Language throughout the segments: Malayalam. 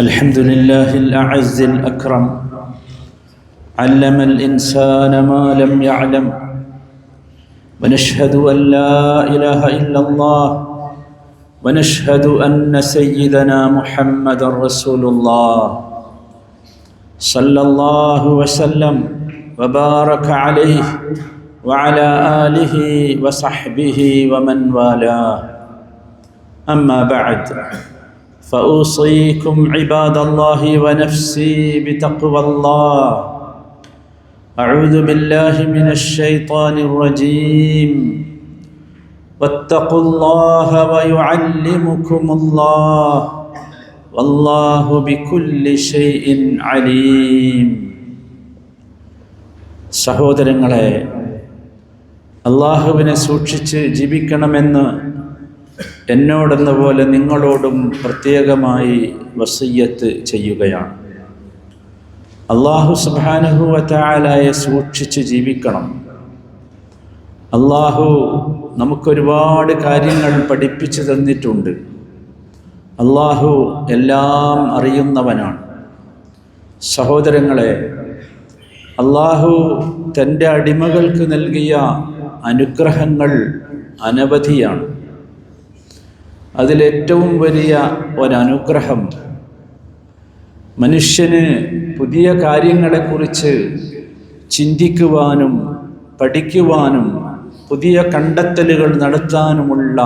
الحمد لله الأعز الأكرم علم الإنسان ما لم يعلم ونشهد أن لا إله إلا الله ونشهد أن سيدنا محمد رسول الله صلى الله وسلم وبارك عليه وعلى آله وصحبه ومن والاه أما بعد فأوصيكم عباد الله ونفسي بتقوى الله أعوذ بالله من الشيطان الرجيم واتقوا الله ويعلمكم الله والله بكل شيء عليم സഹോദരങ്ങളെ അള്ളാഹുവിനെ സൂക്ഷിച്ച് ജീവിക്കണമെന്ന് എന്നോടെന്ന പോലെ നിങ്ങളോടും പ്രത്യേകമായി വസയ്യത്ത് ചെയ്യുകയാണ്. അള്ളാഹു സുബാനുഹുവറ്റായാലായെ സൂക്ഷിച്ച് ജീവിക്കണം. അള്ളാഹു നമുക്കൊരുപാട് കാര്യങ്ങൾ പഠിപ്പിച്ചു തന്നിട്ടുണ്ട്. അള്ളാഹു എല്ലാം അറിയുന്നവനാണ്. സഹോദരങ്ങളെ അള്ളാഹു തന്റെ അടിമകൾക്ക് നൽകിയ അനുഗ്രഹങ്ങൾ അനവധിയാണ്. അതിലേറ്റവും വലിയ ഒരനുഗ്രഹം മനുഷ്യന് പുതിയ കാര്യങ്ങളെക്കുറിച്ച് ചിന്തിക്കുവാനും പഠിക്കുവാനും പുതിയ കണ്ടെത്തലുകൾ നടത്താനുമുള്ള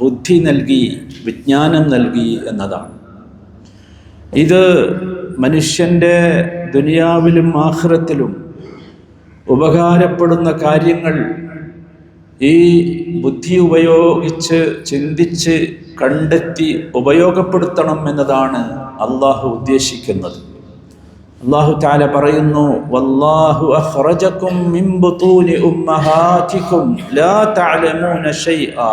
ബുദ്ധി നൽകി വിജ്ഞാനം നൽകി എന്നതാണ്. ഇത് മനുഷ്യന്റെ ദുനിയാവിലും ആഹ്റത്തിലും ഉപകാരപ്പെടുന്ന കാര്യങ്ങൾ ഈ ബുദ്ധി ഉപയോഗിച്ച് ചിന്തിച്ച് കണ്ടെത്തി ഉപയോഗപ്പെടുത്തണം എന്നതാണ് അള്ളാഹു ഉദ്ദേശിക്കുന്നത്. അള്ളാഹു താല പറയുന്നു വല്ലാഹു അഖ്റജക്കും മിൻ ബുതൂനി ഉമ്മഹാതിക്കും ലാ തഅലമൂന ശൈആ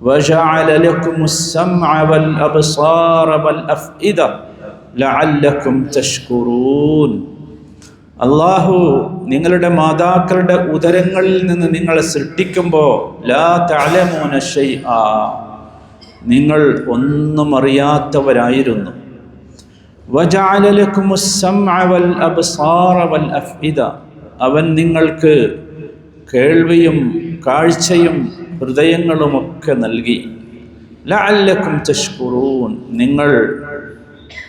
വജഅല ലക്കും അസ്സമഅ വൽ അബ്സാറ വൽ അഫ്ഇദ ലഅല്ലക്കും തഷ്കുറൂൻ. അള്ളാഹു നിങ്ങളുടെ മാതാക്കളുടെ ഉദരങ്ങളിൽ നിന്ന് നിങ്ങളെ സൃഷ്ടിക്കുമ്പോൾ ലാ തലമൂന നിങ്ങൾ ഒന്നും അറിയാത്തവരായിരുന്നു. അവൻ നിങ്ങൾക്ക് കേൾവിയും കാഴ്ചയും ഹൃദയങ്ങളുമൊക്കെ നൽകി. ലഅല്ലക്കും തഷ്കുറൂൻ. നിങ്ങൾ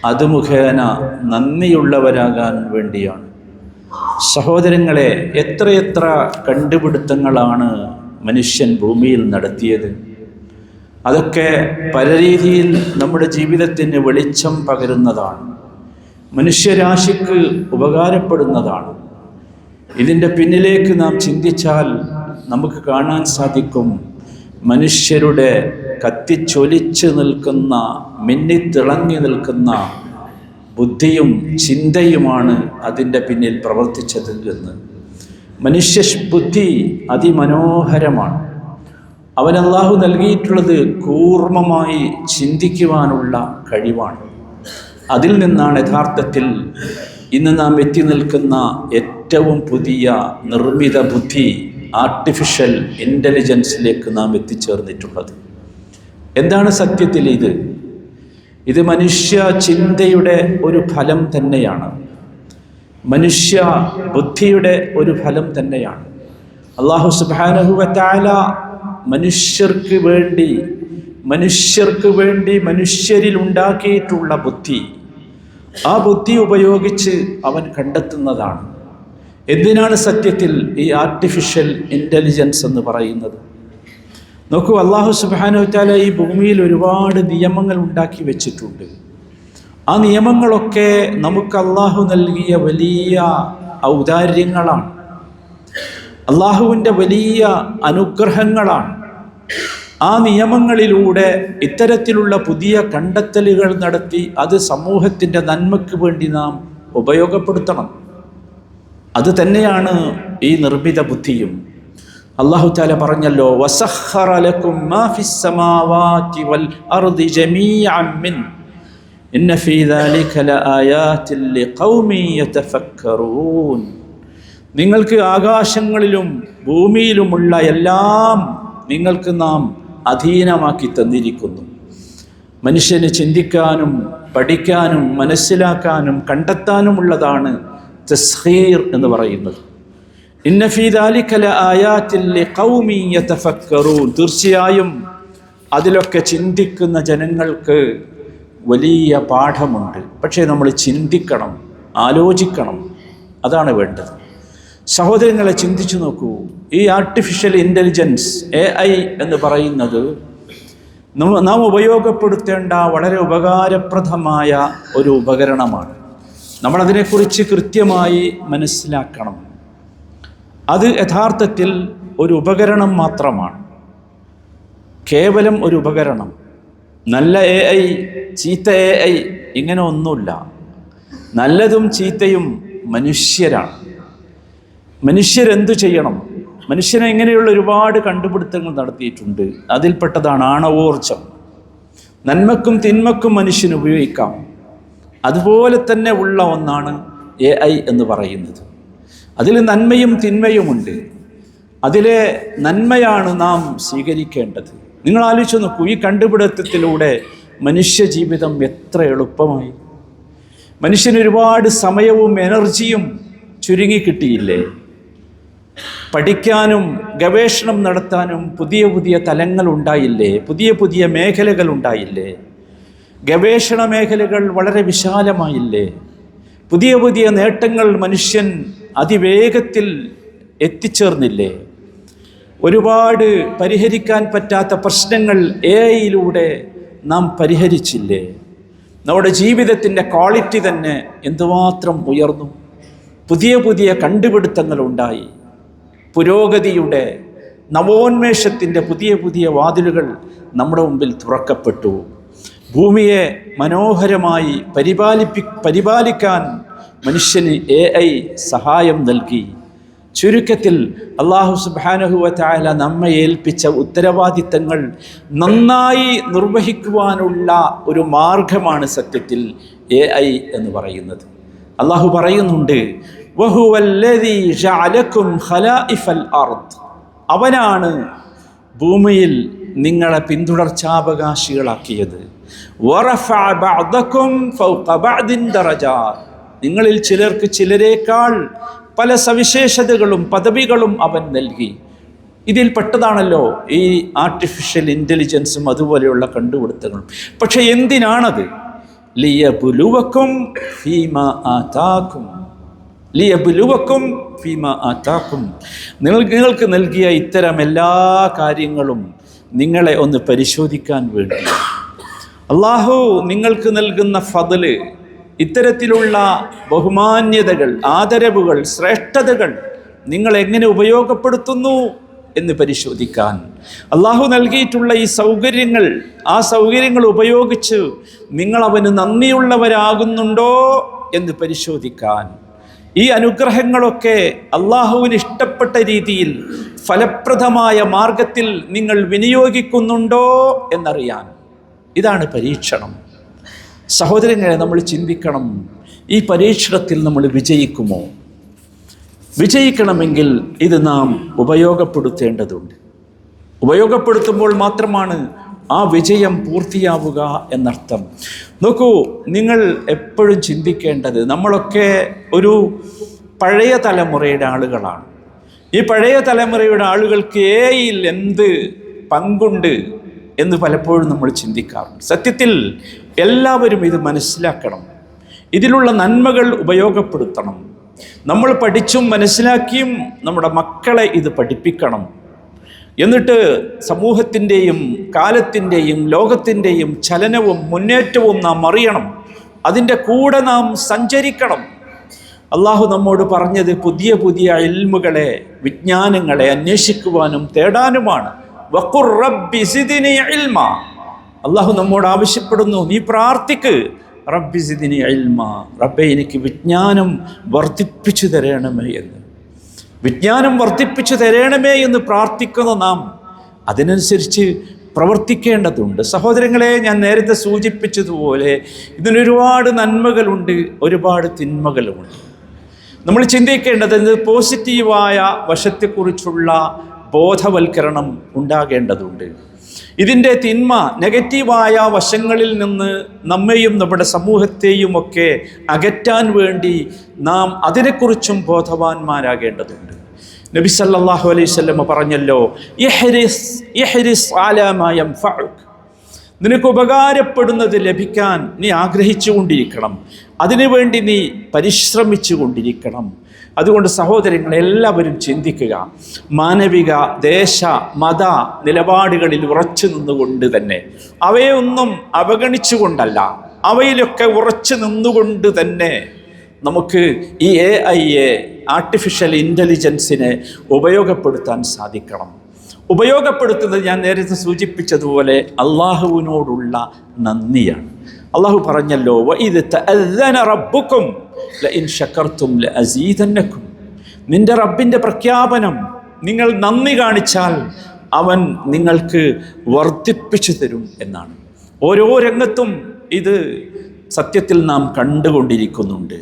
അത് മുഖേന നന്ദിയുള്ളവരാകാൻ വേണ്ടിയാണ്. സഹോദരങ്ങളെ എത്രയെത്ര കണ്ടുപിടുത്തങ്ങളാണ് മനുഷ്യൻ ഭൂമിയിൽ നടത്തിയത്? അതൊക്കെ പല രീതിയിൽ നമ്മുടെ ജീവിതത്തിന് വെളിച്ചം പകരുന്നതാണ്. മനുഷ്യരാശിക്ക് ഉപകാരപ്പെടുന്നതാണ്. ഇതിന്റെ പിന്നിലേക്ക് നാം ചിന്തിച്ചാൽ നമുക്ക് കാണാൻ സാധിക്കും മനുഷ്യരുടെ കത്തിച്ചൊലിച്ച് നിൽക്കുന്ന മിന്നിത്തിളങ്ങി നിൽക്കുന്ന ബുദ്ധിയും ചിന്തയുമാണ് അതിന്റെ പിന്നിൽ പ്രവർത്തിച്ചത് എന്ന്. മനുഷ്യ ബുദ്ധി അതിമനോഹരമാണ്. അവൻ അള്ളാഹു നൽകിയിട്ടുള്ളത് കൂർമ്മമായി ചിന്തിക്കുവാനുള്ള കഴിവാണ്. അതിൽ നിന്നാണ് യഥാർത്ഥത്തിൽ ഇന്ന് നാം എത്തി നിൽക്കുന്ന ഏറ്റവും പുതിയ നിർമ്മിത ബുദ്ധി ആർട്ടിഫിഷ്യൽ ഇന്റലിജൻസിലേക്ക് നാം എത്തിച്ചേർന്നിട്ടുള്ളത്. എന്താണ് സത്യത്തിൽ ഇത് ഇത് മനുഷ്യ ചിന്തയുടെ ഒരു ഫലം തന്നെയാണ്. മനുഷ്യ ബുദ്ധിയുടെ ഒരു ഫലം തന്നെയാണ്. അള്ളാഹു സുബാനഹുവറ്റാല മനുഷ്യർക്ക് വേണ്ടി മനുഷ്യർക്ക് വേണ്ടി മനുഷ്യരിൽ ഉണ്ടാക്കിയിട്ടുള്ള ബുദ്ധി ആ ബുദ്ധി ഉപയോഗിച്ച് അവൻ കണ്ടെത്തുന്നതാണ്. എന്തിനാണ് സത്യത്തിൽ ഈ ആർട്ടിഫിഷ്യൽ ഇന്റലിജൻസ് എന്ന് പറയുന്നത്? നോക്കൂ അള്ളാഹു സുബാനുവറ്റാല ഈ ഭൂമിയിൽ ഒരുപാട് നിയമങ്ങൾ ഉണ്ടാക്കി വെച്ചിട്ടുണ്ട്. ആ നിയമങ്ങളൊക്കെ നമുക്ക് അള്ളാഹു നൽകിയ വലിയ ഔദാര്യങ്ങളാണ്. അള്ളാഹുവിന്റെ വലിയ അനുഗ്രഹങ്ങളാണ്. ആ നിയമങ്ങളിലൂടെ ഇത്തരത്തിലുള്ള പുതിയ കണ്ടെത്തലുകൾ നടത്തി അത് സമൂഹത്തിന്റെ നന്മയ്ക്ക് വേണ്ടി നാം ഉപയോഗപ്പെടുത്തണം. അത് തന്നെയാണ് ഈ നിർമ്മിത ബുദ്ധിയും. അള്ളാഹു താല പറഞ്ഞല്ലോ നിങ്ങൾക്ക് ആകാശങ്ങളിലും ഭൂമിയിലുമുള്ള എല്ലാം നിങ്ങൾക്ക് നാം അധീനമാക്കി തന്നിരിക്കുന്നു. മനുഷ്യന് ചിന്തിക്കാനും പഠിക്കാനും മനസ്സിലാക്കാനും കണ്ടെത്താനുമുള്ളതാണ് തസ്ഹീർ എന്ന് പറയുന്നത്. തീർച്ചയായും അതിലൊക്കെ ചിന്തിക്കുന്ന ജനങ്ങൾക്ക് വലിയ പാഠമുണ്ട്. പക്ഷേ നമ്മൾ ചിന്തിക്കണം ആലോചിക്കണം. അതാണ് വേണ്ടത്. സഹോദരങ്ങളെ ചിന്തിച്ചു നോക്കൂ. ഈ ആർട്ടിഫിഷ്യൽ ഇന്റലിജൻസ് എ ഐ എന്ന് പറയുന്നത് നാം ഉപയോഗപ്പെടുത്തേണ്ട വളരെ ഉപകാരപ്രദമായ ഒരു ഉപകരണമാണ്. നമ്മളതിനെക്കുറിച്ച് കൃത്യമായി മനസ്സിലാക്കണം. അത് യഥാർത്ഥത്തിൽ ഒരു ഉപകരണം മാത്രമാണ്. കേവലം ഒരു ഉപകരണം. നല്ല എ ഐ ചീത്ത എ ഐ ഇങ്ങനെ ഒന്നുമില്ല. നല്ലതും ചീത്തയും മനുഷ്യരാണ്. മനുഷ്യരെന്തു ചെയ്യണം? മനുഷ്യനെ ഇങ്ങനെയുള്ള ഒരുപാട് കണ്ടുപിടുത്തങ്ങൾ നടത്തിയിട്ടുണ്ട്. അതിൽപ്പെട്ടതാണ് ആണവോർജം. നന്മക്കും തിന്മക്കും മനുഷ്യന് ഉപയോഗിക്കാം. അതുപോലെ തന്നെ ഉള്ള ഒന്നാണ് എ എന്ന് പറയുന്നത്. അതിൽ നന്മയും തിന്മയുമുണ്ട് അതിലെ നന്മയാണ് നാം സ്വീകരിക്കേണ്ടത്. നിങ്ങൾ ആലോചിച്ച് നോക്കൂ ഈ കണ്ടുപിടുത്തത്തിലൂടെ മനുഷ്യ ജീവിതം എത്ര എളുപ്പമായി. മനുഷ്യന് ഒരുപാട് സമയവും എനർജിയും ചുരുങ്ങി കിട്ടിയില്ലേ? പഠിക്കാനും ഗവേഷണം നടത്താനും പുതിയ പുതിയ തലങ്ങൾ ഉണ്ടായില്ലേ? പുതിയ പുതിയ മേഖലകൾ ഉണ്ടായില്ലേ? ഗവേഷണ മേഖലകൾ വളരെ വിശാലമായില്ലേ? പുതിയ പുതിയ നേട്ടങ്ങൾ മനുഷ്യൻ അതിവേഗത്തിൽ എത്തിച്ചേർന്നില്ലേ? ഒരുപാട് പരിഹരിക്കാൻ പറ്റാത്ത പ്രശ്നങ്ങൾ എ ഐയിലൂടെ നാം പരിഹരിച്ചില്ലേ? നമ്മുടെ ജീവിതത്തിന്റെ ക്വാളിറ്റി തന്നെ എന്തുമാത്രം ഉയർന്നു? പുതിയ പുതിയ കണ്ടുപിടുത്തങ്ങൾ ഉണ്ടായി. പുരോഗതിയുടെ നവോന്മേഷത്തിന്റെ പുതിയ പുതിയ വാതിലുകൾ നമ്മുടെ മുമ്പിൽ തുറക്കപ്പെട്ടു. ഭൂമിയെ മനോഹരമായി പരിപാലിപ്പി പരിപാലിക്കാൻ മനുഷ്യന് എ ഐ സഹായം നൽകി. ചുരുക്കത്തിൽ അള്ളാഹു സുബാനഹുവ നമ്മെ ഏൽപ്പിച്ച ഉത്തരവാദിത്തങ്ങൾ നന്നായി നിർവഹിക്കുവാനുള്ള ഒരു മാർഗമാണ് സത്യത്തിൽ എ ഐ എന്ന് പറയുന്നത്. അള്ളാഹു പറയുന്നുണ്ട്. അവനാണ് ഭൂമിയിൽ നിങ്ങളെ പിന്തുടർച്ചാവകാശികളാക്കിയത്. നിങ്ങളിൽ ചിലർക്ക് ചിലരേക്കാൾ പല സവിശേഷതകളും പദവികളും അവൻ നൽകി. ഇതിൽ പെട്ടതാണല്ലോ ഈ ആർട്ടിഫിഷ്യൽ ഇന്റലിജൻസും അതുപോലെയുള്ള കണ്ടുപിടുത്തങ്ങളും. പക്ഷെ എന്തിനാണത്? ലിയബുലുവക്കും ഫീമ ആതാക്കും. ലിയബുലുവക്കും ഫീമ ആതാക്കും. നിങ്ങൾ നിങ്ങൾക്ക് നൽകിയ ഇത്തരം എല്ലാ കാര്യങ്ങളും നിങ്ങളെ ഒന്ന് പരിശോധിക്കാൻ വേണ്ടി. അള്ളാഹു നിങ്ങൾക്ക് നൽകുന്ന ഫضൽ ഇത്തരത്തിലുള്ള ബഹുമാന്യതകൾ ആദരവുകൾ ശ്രേഷ്ഠതകൾ നിങ്ങൾ എങ്ങനെ ഉപയോഗപ്പെടുത്തുന്നു എന്ന് പരിശോധിക്കാൻ. അള്ളാഹു നൽകിയിട്ടുള്ള ഈ സൗകര്യങ്ങൾ ആ സൗകര്യങ്ങൾ ഉപയോഗിച്ച് നിങ്ങൾ അവന് നന്ദിയുള്ളവരാകുന്നുണ്ടോ എന്ന് പരിശോധിക്കാൻ. ഈ അനുഗ്രഹങ്ങളൊക്കെ അള്ളാഹുവിന് ഇഷ്ടപ്പെട്ട രീതിയിൽ ഫലപ്രദമായ മാർഗത്തിൽ നിങ്ങൾ വിനിയോഗിക്കുന്നുണ്ടോ എന്നറിയാൻ. ഇതാണ് പരീക്ഷണം. സഹോദരങ്ങളെ നമ്മൾ ചിന്തിക്കണം ഈ പരീക്ഷണത്തിൽ നമ്മൾ വിജയിക്കുമോ? വിജയിക്കണമെങ്കിൽ ഇത് നാം ഉപയോഗപ്പെടുത്തേണ്ടതുണ്ട്. ഉപയോഗപ്പെടുത്തുമ്പോൾ മാത്രമാണ് ആ വിജയം പൂർത്തിയാവുക എന്നർത്ഥം. നോക്കൂ നിങ്ങൾ എപ്പോഴും ചിന്തിക്കേണ്ടത് നമ്മളൊക്കെ ഒരു പഴയ തലമുറയുടെ ആളുകളാണ്. ഈ പഴയ തലമുറയുടെ ആളുകൾക്ക് ഏയിൽ എന്ത് പങ്കുണ്ട്? എന്ന് പലപ്പോഴും നമ്മൾ ചിന്തിക്കാറുണ്ട്. സത്യത്തിൽ എല്ലാവരും ഇത് മനസ്സിലാക്കണം. ഇതിലുള്ള നന്മകൾ ഉപയോഗപ്പെടുത്തണം. നമ്മൾ പഠിച്ചും മനസ്സിലാക്കിയും നമ്മുടെ മക്കളെ ഇത് പഠിപ്പിക്കണം. എന്നിട്ട് സമൂഹത്തിന്റെയും കാലത്തിന്റെയും ലോകത്തിന്റെയും ചലനവും മുന്നേറ്റവും നാം അറിയണം. അതിന്റെ കൂടെ നാം സഞ്ചരിക്കണം. അള്ളാഹു നമ്മോട് പറഞ്ഞത് പുതിയ പുതിയ ഇൽമുകളെ വിജ്ഞാനങ്ങളെ അന്വേഷിക്കുവാനും തേടാനുമാണ്. അള്ളാഹു നമ്മോട് ആവശ്യപ്പെടുന്നു നീ പ്രാർത്ഥിക്ക്. റബ്ബി സിദിനി ഇൽമ. റബ്ബെ എനിക്ക് വിജ്ഞാനം വർദ്ധിപ്പിച്ചു തരണമേ എന്ന്. വിജ്ഞാനം വർദ്ധിപ്പിച്ചു തരണമേ എന്ന് പ്രാർത്ഥിക്കുന്ന നാം അതിനനുസരിച്ച് പ്രവർത്തിക്കേണ്ടതുണ്ട്. സഹോദരങ്ങളെ ഞാൻ നേരത്തെ സൂചിപ്പിച്ചതുപോലെ ഇതിനൊരുപാട് നന്മകളുണ്ട് ഒരുപാട് തിന്മകളുമുണ്ട്. നമ്മൾ ചിന്തിക്കേണ്ടത് പോസിറ്റീവായ വശത്തെക്കുറിച്ചുള്ള ബോധവൽക്കരണം ഉണ്ടാകേണ്ടതുണ്ട്. ഇതിന്റെ തിന്മ നെഗറ്റീവായ വശങ്ങളിൽ നിന്ന് നമ്മെയും നമ്മുടെ സമൂഹത്തെയും ഒക്കെ അകറ്റാൻ വേണ്ടി നാം അതിനെക്കുറിച്ചും ബോധവാന്മാരാകേണ്ടതുണ്ട്. നബി സല്ലാഹു വസല്ലം പറഞ്ഞല്ലോ നിനക്ക് ഉപകാരപ്പെടുന്നത് ലഭിക്കാൻ നീ ആഗ്രഹിച്ചുകൊണ്ടിരിക്കണം. അതിനുവേണ്ടി നീ പരിശ്രമിച്ചു കൊണ്ടിരിക്കണം അതുകൊണ്ട് സഹോദരങ്ങൾ എല്ലാവരും ചിന്തിക്കുക. മാനവിക ദേശ മത നിലപാടുകളിൽ ഉറച്ചു നിന്നുകൊണ്ട് തന്നെ. അവയൊന്നും അവഗണിച്ചുകൊണ്ടല്ല അവയിലൊക്കെ ഉറച്ചു നിന്നുകൊണ്ട് തന്നെ നമുക്ക് ഈ എ ഐ എ ആർട്ടിഫിഷ്യൽ ഇന്റലിജൻസിനെ ഉപയോഗപ്പെടുത്താൻ സാധിക്കണം. ഉപയോഗപ്പെടുത്തുന്നത് ഞാൻ നേരത്തെ സൂചിപ്പിച്ചതുപോലെ അള്ളാഹുവിനോടുള്ള നന്ദിയാണ്. അള്ളാഹു പറഞ്ഞല്ലോ ഇത് റബ്ബുക്കും ലഇൻ ശക്കർത്തും അസീതന്നക്കും നിന്റെ റബ്ബിന്റെ പ്രഖ്യാപനം നിങ്ങൾ നന്ദി കാണിച്ചാൽ അവൻ നിങ്ങൾക്ക് വർദ്ധിപ്പിച്ചു തരും എന്നാണ്. ഓരോ രംഗത്തും ഇത് സത്യത്തിൽ നാം കണ്ടുകൊണ്ടിരിക്കുന്നുണ്ട്.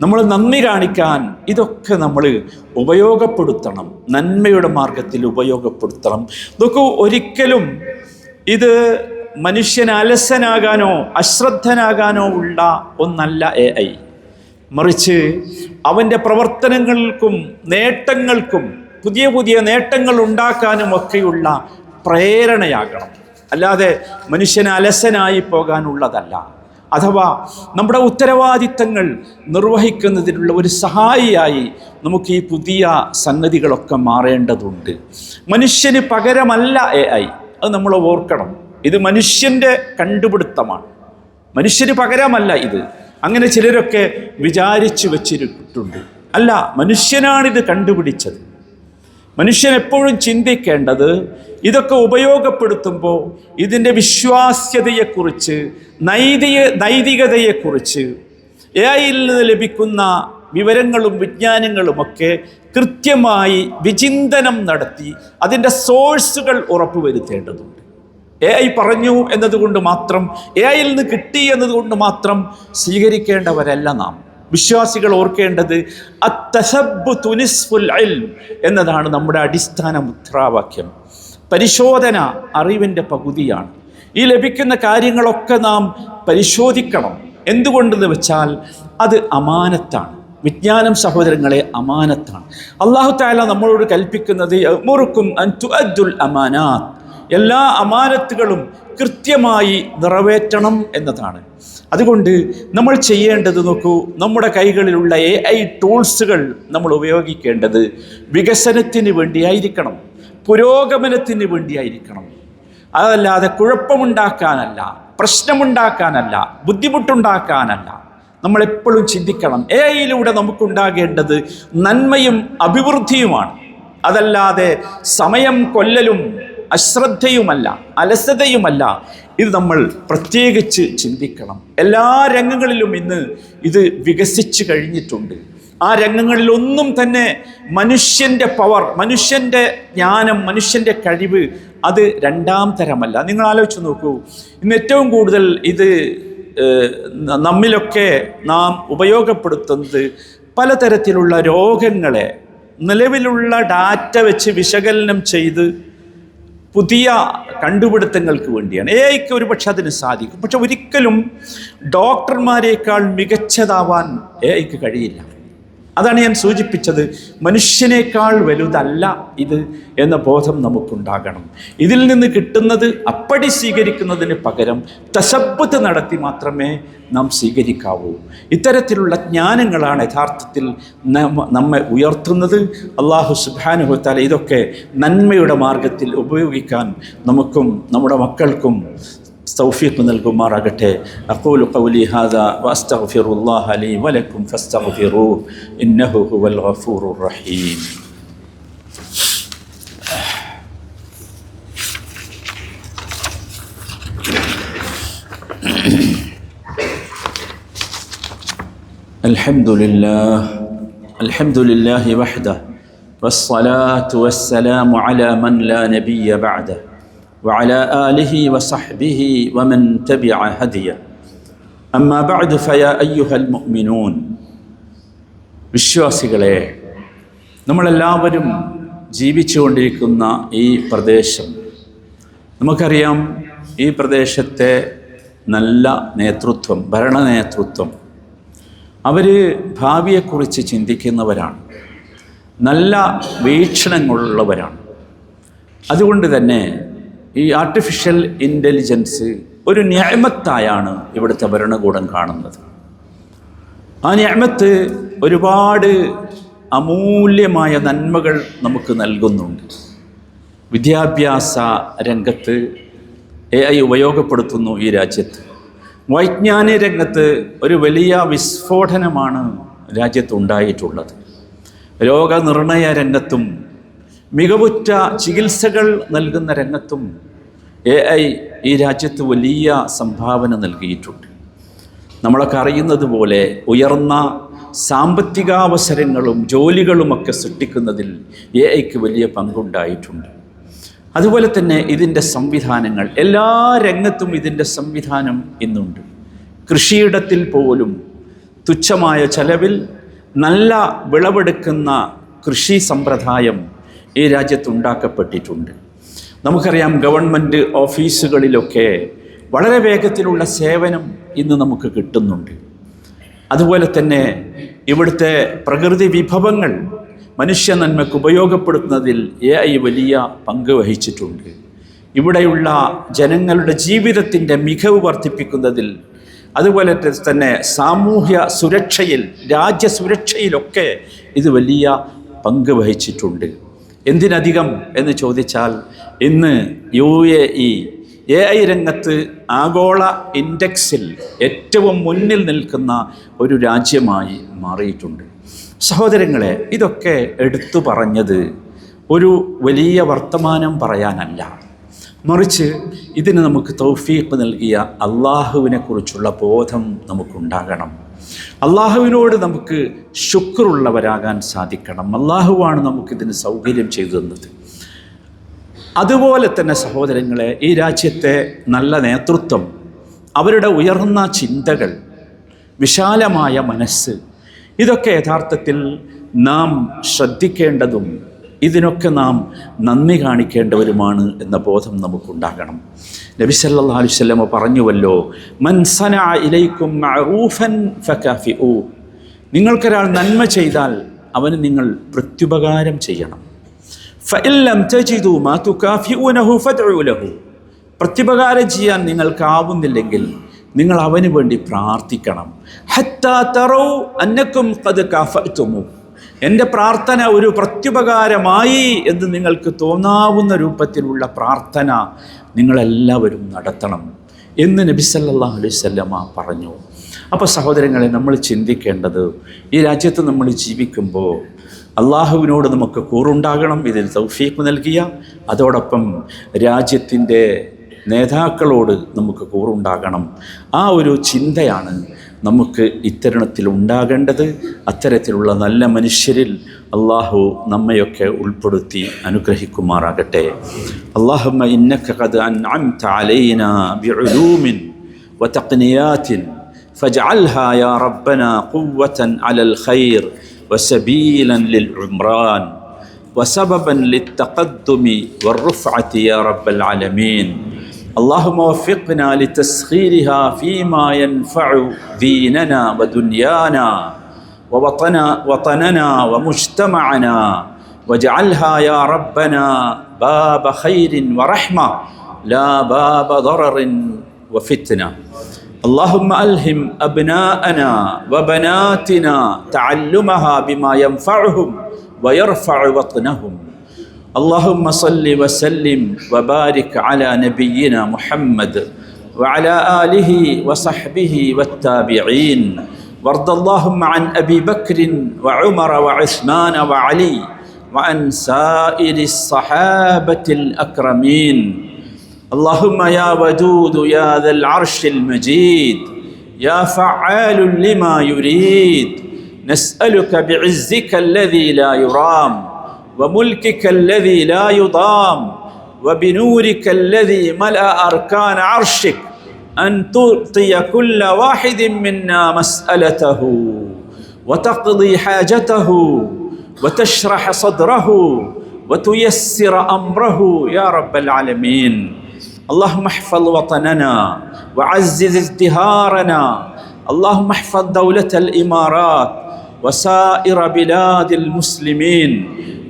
നമ്മൾ നന്ദി കാണിക്കാൻ ഇതൊക്കെ നമ്മൾ ഉപയോഗപ്പെടുത്തണം. നന്മയുടെ മാർഗത്തിൽ ഉപയോഗപ്പെടുത്തണം. ഇതൊക്കെ ഒരിക്കലും ഇത് മനുഷ്യൻ അലസനാകാനോ അശ്രദ്ധനാകാനോ ഉള്ള ഒന്നല്ല എ ഐ. മറിച്ച് അവന്റെ പ്രവർത്തനങ്ങൾക്കും നേട്ടങ്ങൾക്കും പുതിയ പുതിയ നേട്ടങ്ങൾ ഉണ്ടാക്കാനും ഒക്കെയുള്ള പ്രേരണയാകണം. അല്ലാതെ മനുഷ്യൻ അലസനായി പോകാനുള്ളതല്ല. അഥവാ നമ്മുടെ ഉത്തരവാദിത്തങ്ങൾ നിർവഹിക്കുന്നതിനുള്ള ഒരു സഹായിയായി നമുക്ക് ഈ പുതിയ സംഗതികളൊക്കെ മാറേണ്ടതുണ്ട്. മനുഷ്യന് പകരമല്ല എ ഐ. അത് നമ്മൾ ഓർക്കണം. ഇത് മനുഷ്യന്റെ കണ്ടുപിടുത്തമാണ്. മനുഷ്യന് പകരമല്ല ഇത്. അങ്ങനെ ചിലരൊക്കെ വിചാരിച്ചു വച്ചിട്ടുണ്ട് അല്ല മനുഷ്യനാണിത് കണ്ടുപിടിച്ചത്. മനുഷ്യൻ എപ്പോഴും ചിന്തിക്കേണ്ടത് ഇതൊക്കെ ഉപയോഗപ്പെടുത്തുമ്പോൾ ഇതിന്റെ വിശ്വാസ്യതയെക്കുറിച്ച് നൈതിക നൈതികതയെക്കുറിച്ച് എ ഐയിൽ നിന്ന് ലഭിക്കുന്ന വിവരങ്ങളും വിജ്ഞാനങ്ങളുമൊക്കെ കൃത്യമായി വിചിന്തനം നടത്തി അതിന്റെ സോഴ്സുകൾ ഉറപ്പുവരുത്തേണ്ടതുണ്ട്. എ ഐ പറഞ്ഞു എന്നതുകൊണ്ട് മാത്രം എ ഐയിൽ നിന്ന് കിട്ടി എന്നതുകൊണ്ട് മാത്രം സ്വീകരിക്കേണ്ടവരല്ല നാം. വിശ്വാസികൾ ഓർക്കേണ്ടത് അത്തസബ് തുനിസ്ഫുൽ അൽ എന്നതാണ് നമ്മുടെ അടിസ്ഥാന മുദ്രാവാക്യം. പരിശോധന അറിവിന്റെ പകുതിയാണ്. ഈ ലഭിക്കുന്ന കാര്യങ്ങളൊക്കെ നാം പരിശോധിക്കണം. എന്തുകൊണ്ടെന്ന് വെച്ചാൽ അത് അമാനത്താണ്. വിജ്ഞാനം സഹോദരങ്ങളെ അമാനത്താണ്. അള്ളാഹു താല നമ്മളോട് കൽപ്പിക്കുന്നത് മുറുക്കും അമാനാത്ത്. എല്ലാ അമാനത്തുകളും കൃത്യമായി നിറവേറ്റണം എന്നതാണ്. അതുകൊണ്ട് നമ്മൾ ചെയ്യേണ്ടത് നോക്കൂ നമ്മുടെ കൈകളിലുള്ള എ ഐ ടൂൾസുകൾ നമ്മൾ ഉപയോഗിക്കേണ്ടത് വികസനത്തിന് വേണ്ടിയായിരിക്കണം പുരോഗമനത്തിന് വേണ്ടിയായിരിക്കണം. അതല്ലാതെ കുഴപ്പമുണ്ടാക്കാനല്ല പ്രശ്നമുണ്ടാക്കാനല്ല ബുദ്ധിമുട്ടുണ്ടാക്കാനല്ല. നമ്മളെപ്പോഴും ചിന്തിക്കണം എ ഐയിലൂടെ നമുക്കുണ്ടാകേണ്ടത് നന്മയും അഭിവൃദ്ധിയുമാണ്. അതല്ലാതെ സമയം കൊല്ലലും അശ്രദ്ധയുമല്ല അലസതയുമല്ല. ഇത് നമ്മൾ പ്രത്യേകിച്ച് ചിന്തിക്കണം. എല്ലാ രംഗങ്ങളിലും ഇന്ന് ഇത് വികസിച്ച് കഴിഞ്ഞിട്ടുണ്ട്. ആ രംഗങ്ങളിലൊന്നും തന്നെ മനുഷ്യന്റെ പവർ മനുഷ്യന്റെ ജ്ഞാനം മനുഷ്യന്റെ കഴിവ് അത് രണ്ടാം തരമല്ല. നിങ്ങൾ ആലോചിച്ച് നോക്കൂ ഇന്ന് ഏറ്റവും കൂടുതൽ ഇത് നമ്മിലൊക്കെ നാം ഉപയോഗപ്പെടുത്തുന്നത് പലതരത്തിലുള്ള രോഗങ്ങളെ നിലവിലുള്ള ഡാറ്റ വെച്ച് വിശകലനം ചെയ്ത് പുതിയ കണ്ടുപിടുത്തങ്ങൾക്ക് വേണ്ടിയാണ്. എ ഐക്ക് ഒരു പക്ഷെ അതിന് സാധിക്കും. പക്ഷെ ഒരിക്കലും ഡോക്ടർമാരെക്കാൾ മികച്ചതാവാൻ എ ഐക്ക് കഴിയില്ല. അതാണ് ഞാൻ സൂചിപ്പിച്ചത്. മനുഷ്യനേക്കാൾ വലുതല്ല ഇത് എന്ന ബോധം നമുക്കുണ്ടാകണം. ഇതിൽ നിന്ന് കിട്ടുന്നത് അപ്പടി സ്വീകരിക്കുന്നതിന് പകരം തശബ്ബത്ത് നടത്തി മാത്രമേ നാം സ്വീകരിക്കാവൂ. ഇത്തരത്തിലുള്ള ജ്ഞാനങ്ങളാണ് യഥാർത്ഥത്തിൽ നമ്മെ ഉയർത്തുന്നത്. അള്ളാഹു സുബാനുഹത്താല ഇതൊക്കെ നന്മയുടെ മാർഗത്തിൽ ഉപയോഗിക്കാൻ നമുക്കും നമ്മുടെ മക്കൾക്കും توفيق നൽകുമാറാകട്ടെ أقول قولي هذا وأستغفر الله لي ولكم فاستغفروه إنه هو الغفور الرحيم الحمد لله الحمد لله وحده والصلاة والسلام على من لا نبي بعده وعلى آله وصحبه ومن تبع هديه أما بعد فيا أيها المؤمنون വിശ്വാസികളെ നമ്മളെല്ലാവരും ജീവിച്ചുകൊണ്ടിരിക്കുന്ന ഈ പ്രദേശം നമുക്കറിയാം ഈ പ്രദേശത്തെ നല്ല നേതൃത്വം ഭരണ നേതൃത്വം അവർ ഭാവിയെക്കുറിച്ച് ചിന്തിക്കുന്നവരാണ് നല്ല വീക്ഷണങ്ങളുള്ളവരാണ് അതുകൊണ്ട് തന്നെ ഈ ആർട്ടിഫിഷ്യൽ ഇന്റലിജൻസ് ഒരു ന്യായമത്തായാണ് ഇവിടുത്തെ ഭരണകൂടം കാണുന്നത്. ആ ന്യായമത്ത് ഒരുപാട് അമൂല്യമായ നന്മകൾ നമുക്ക് നൽകുന്നുണ്ട്. വിദ്യാഭ്യാസ രംഗത്ത് എ ഐ ഉപയോഗപ്പെടുത്തുന്നു ഈ രാജ്യത്ത്. വൈജ്ഞാനിക രംഗത്ത് ഒരു വലിയ വിസ്ഫോടനമാണ് രാജ്യത്തുണ്ടായിട്ടുള്ളത് രോഗനിർണയ രംഗത്തും മികവുറ്റ ചികിത്സകൾ നൽകുന്ന രംഗത്തും എ ഐ ഈ രാജ്യത്ത് വലിയ സംഭാവന നൽകിയിട്ടുണ്ട്. നമ്മളൊക്കെ അറിയുന്നത് പോലെ ഉയർന്ന സാമ്പത്തികാവസരങ്ങളും ജോലികളുമൊക്കെ സൃഷ്ടിക്കുന്നതിൽ എ ഐക്ക് വലിയ പങ്കുണ്ടായിട്ടുണ്ട്. അതുപോലെ തന്നെ ഇതിന്റെ സംവിധാനങ്ങൾ എല്ലാ രംഗത്തും ഇതിന്റെ സംവിധാനം ഇന്നുണ്ട്. കൃഷിയിടത്തിൽ പോലും തുച്ഛമായ ചെലവിൽ നല്ല വിളവെടുക്കുന്ന കൃഷി സമ്പ്രദായം ഈ രാജ്യത്ത് ഉണ്ടാക്കപ്പെട്ടിട്ടുണ്ട്. നമുക്കറിയാം ഗവൺമെന്റ് ഓഫീസുകളിലൊക്കെ വളരെ വേഗത്തിലുള്ള സേവനം ഇന്ന് നമുക്ക് കിട്ടുന്നുണ്ട്. അതുപോലെ തന്നെ ഇവിടുത്തെ പ്രകൃതി വിഭവങ്ങൾ മനുഷ്യ നന്മയ്ക്ക് ഉപയോഗപ്പെടുത്തുന്നതിൽ എ ഐ വലിയ പങ്ക് വഹിച്ചിട്ടുണ്ട്. ഇവിടെയുള്ള ജനങ്ങളുടെ ജീവിതത്തിന്റെ മികവ് വർദ്ധിപ്പിക്കുന്നതിൽ അതുപോലെ തന്നെ സാമൂഹ്യ സുരക്ഷയിൽ രാജ്യസുരക്ഷയിലൊക്കെ ഇത് വലിയ പങ്ക് വഹിച്ചിട്ടുണ്ട്. എന്തിനധികം എന്ന് ചോദിച്ചാൽ ഇന്ന് U A E A I രംഗത്ത് ആഗോള ഇൻഡെക്സിൽ ഏറ്റവും മുന്നിൽ നിൽക്കുന്ന ഒരു രാജ്യമായി മാറിയിട്ടുണ്ട്. സഹോദരങ്ങളെ ഇതൊക്കെ എടുത്തു പറഞ്ഞത് ഒരു വലിയ വർത്തമാനം പറയാനല്ല. മറിച്ച് ഇതിന് നമുക്ക് തൗഫീഖ് നൽകിയ അള്ളാഹുവിനെ കുറിച്ചുള്ള ബോധം നമുക്കുണ്ടാകണം. അള്ളാഹുവിനോട് നമുക്ക് ശുക്രുള്ളവരാകാൻ സാധിക്കണം. അള്ളാഹുവാണ് നമുക്കിതിന് സൗകര്യം ചെയ്തു തന്നത്. അതുപോലെ തന്നെ സഹോദരങ്ങളെ ഈ രാജ്യത്തെ നല്ല നേതൃത്വം അവരുടെ ഉയർന്ന ചിന്തകൾ വിശാലമായ മനസ്സ് ഇതൊക്കെ യഥാർത്ഥത്തിൽ നാം ശ്രദ്ധിക്കേണ്ടതും ഇതിനൊക്കെ നാം നന്ദി കാണിക്കേണ്ടവരുമാണ് എന്ന ബോധം നമുക്കുണ്ടാകണം. നബി വസല്ലം പറഞ്ഞുവല്ലോ മൻസന ഇലൈക്കും നിങ്ങൾക്കൊരാൾ നന്മ ചെയ്താൽ അവന് നിങ്ങൾ പ്രത്യുപകാരം ചെയ്യണം. പ്രത്യുപകാരം ചെയ്യാൻ നിങ്ങൾക്കാവുന്നില്ലെങ്കിൽ നിങ്ങൾ അവന് വേണ്ടി പ്രാർത്ഥിക്കണം. ഹത്താ തറവ് അന്നക്കും ഖദ് കാഫഅ്തുമു. എന്റെ പ്രാർത്ഥന ഒരു പ്രത്യുപകാരമായി എന്ന് നിങ്ങൾക്ക് തോന്നാവുന്ന രൂപത്തിലുള്ള പ്രാർത്ഥന നിങ്ങളെല്ലാവരും നടത്തണം എന്ന് നബി സല്ലല്ലാഹു അലൈവല്ലമ്മ പറഞ്ഞു. അപ്പോൾ സഹോദരങ്ങളെ നമ്മൾ ചിന്തിക്കേണ്ടത് ഈ രാജ്യത്ത് നമ്മൾ ജീവിക്കുമ്പോൾ അള്ളാഹുവിനോട് നമുക്ക് കൂറുണ്ടാകണം ഇതിൽ തൗഫീഖ് നൽകിയ അതോടൊപ്പം രാജ്യത്തിന്റെ നേതാക്കളോട് നമുക്ക് കൂറുണ്ടാകണം. ആ ഒരു ചിന്തയാണ് നമുക്ക് ഇത്തരണത്തിൽ ഉണ്ടാകേണ്ടത് അത്തരത്തിലുള്ള നല്ല മനുഷ്യരിൽ അള്ളാഹു നമ്മയൊക്കെ ഉൾപ്പെടുത്തി അനുഗ്രഹിക്കുമാറാകട്ടെ അള്ളാഹുമ്മ ഇന്നക ഖദ് അൻഅംത അലൈന ബിഉലൂമിൻ وتقنيات فاجعلها يا ربنا قوة على الخير وسبيلا للعمران وسببا للتقدم والرفعة يا رب العالمين اللهم وفقنا لتسخيرها فيما ينفع ديننا ودنيانا ووطنا وطننا ومجتمعنا. واجعلها يا ربنا باب خير ورحمة لا باب ضرر وفتنة. اللهم ألهم أبناءنا وبناتنا تعلمها بما ينفعهم ويرفع وطنهم. اللهم صل وسلم وبارك على نبينا محمد وعلى آله وصحبه والتابعين. وارض اللهم عن أبي بكر وعمر وعثمان وعلي وعن سائر الصحابة الأكرمين. اللهم يا ودود يا ذا العرش المجيد يا فعال لما يريد. نسألك بعزك الذي لا يرام. وملكك الذي لا يضام وبنورك الذي ملأ أركان عرشك أن تعطي كل واحد منا مسألته وتقضي حاجته وتشرح صدره وتيسر أمره يا رب العالمين. اللهم احفظ وطننا وعزز ازدهارنا. اللهم احفظ دولة الإمارات وسائر بلاد المسلمين.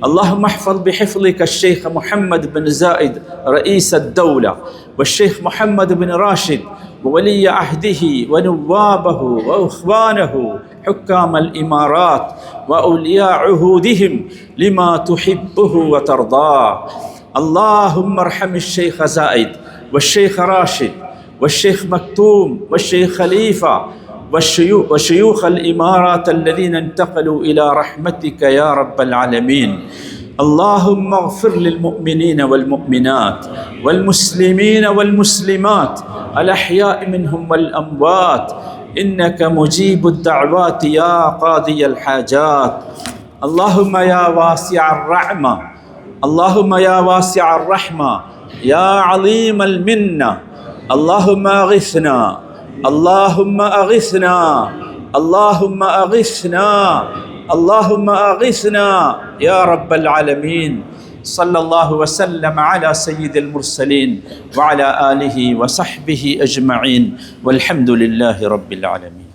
اللهم احفظ بحفظك الشيخ محمد بن زايد رئيس الدولة والشيخ محمد بن راشد وولي عهده ونوابه وإخوانه حكام الإمارات وأولياء عهودهم لما تحبه وترضاه. اللهم ارحم الشيخ زايد والشيخ راشد والشيخ مكتوم والشيخ خليفة وشيوخ الإمارات الذين انتقلوا إلى رحمتك يا رب العالمين. اللهم اغفر للمؤمنين والمؤمنات والمسلمين والمسلمات الأحياء منهم والأموات. إنك مجيب الدعوات يا قاضي الحاجات. اللهم يا واسع الرحمة اللهم يا واسع الرحمة يا عظيم المنة. اللهم اغثنا اللهم أغثنا. اللهم أغثنا. اللهم أغثنا. يا رب العالمين. صلى الله وسلم على سيد المرسلين وعلى آله وصحبه أجمعين. والحمد لله رب العالمين.